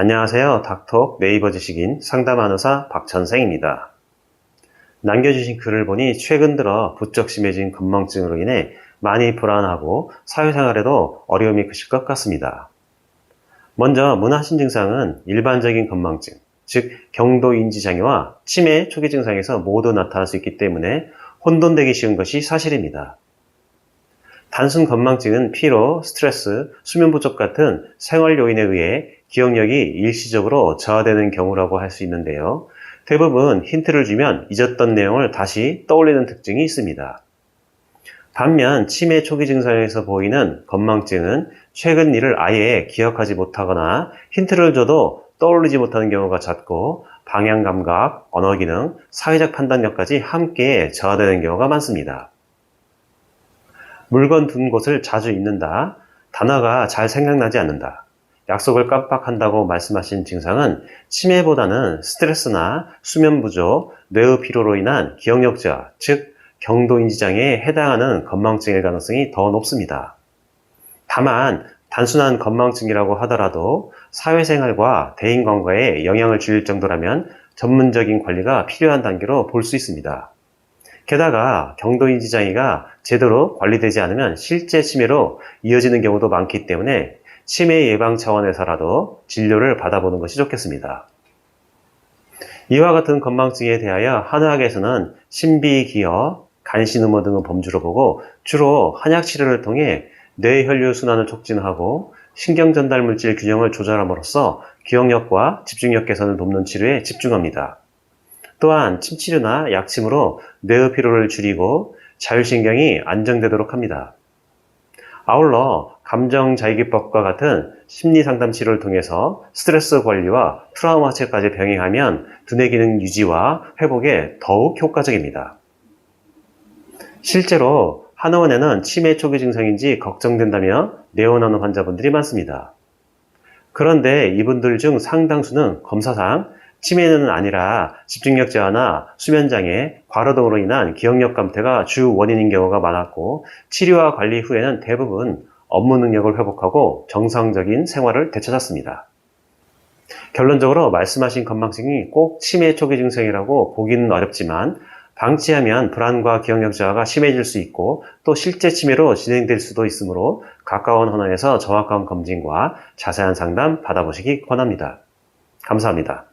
안녕하세요. 닥터 네이버 지식인 상담한 의사 박천생입니다. 남겨주신 글을 보니 최근 들어 부쩍 심해진 건망증으로 인해 많이 불안하고 사회생활에도 어려움이 크실 것 같습니다. 먼저 문하신 증상은 일반적인 건망증, 즉 경도인지 장애와 치매 초기 증상에서 모두 나타날 수 있기 때문에 혼돈되기 쉬운 것이 사실입니다. 단순 건망증은 피로, 스트레스, 수면 부족 같은 생활 요인에 의해 기억력이 일시적으로 저하되는 경우라고 할 수 있는데요. 대부분 힌트를 주면 잊었던 내용을 다시 떠올리는 특징이 있습니다. 반면 치매 초기 증상에서 보이는 건망증은 최근 일을 아예 기억하지 못하거나 힌트를 줘도 떠올리지 못하는 경우가 잦고 방향 감각, 언어 기능, 사회적 판단력까지 함께 저하되는 경우가 많습니다. 물건 둔 곳을 자주 잊는다. 단어가 잘 생각나지 않는다. 약속을 깜빡한다고 말씀하신 증상은 치매보다는 스트레스나 수면 부족, 뇌의 피로로 인한 기억력 저하, 즉 경도인지장애에 해당하는 건망증일 가능성이 더 높습니다. 다만 단순한 건망증이라고 하더라도 사회생활과 대인관계에 영향을 줄 정도라면 전문적인 관리가 필요한 단계로 볼 수 있습니다. 게다가 경도인 지 장애가 제대로 관리되지 않으면 실제 치매로 이어지는 경우도 많기 때문에 치매 예방 차원에서라도 진료를 받아보는 것이 좋겠습니다. 이와 같은 건망증에 대하여 한의학에서는 신비기여, 간신음모 등을 범주로 보고 주로 한약 치료를 통해 뇌혈류 순환을 촉진하고 신경 전달 물질 균형을 조절함으로써 기억력과 집중력 개선을 돕는 치료에 집중합니다. 또한 침치료나 약침으로 뇌의 피로를 줄이고 자율신경이 안정되도록 합니다. 아울러 감정자기기법과 같은 심리상담 치료를 통해서 스트레스 관리와 트라우마 체까지 병행하면 두뇌 기능 유지와 회복에 더욱 효과적입니다. 실제로 한의원에는 치매 초기 증상인지 걱정된다며 내원하는 환자분들이 많습니다. 그런데 이분들 중 상당수는 검사상 치매는 아니라 집중력 저하나 수면 장애, 과로 등으로 인한 기억력 감퇴가 주 원인인 경우가 많았고 치료와 관리 후에는 대부분 업무 능력을 회복하고 정상적인 생활을 되찾았습니다. 결론적으로 말씀하신 건망증이 꼭 치매 초기 증상이라고 보기는 어렵지만 방치하면 불안과 기억력 저하가 심해질 수 있고 또 실제 치매로 진행될 수도 있으므로 가까운 헌원에서 정확한 검진과 자세한 상담 받아보시기 권합니다. 감사합니다.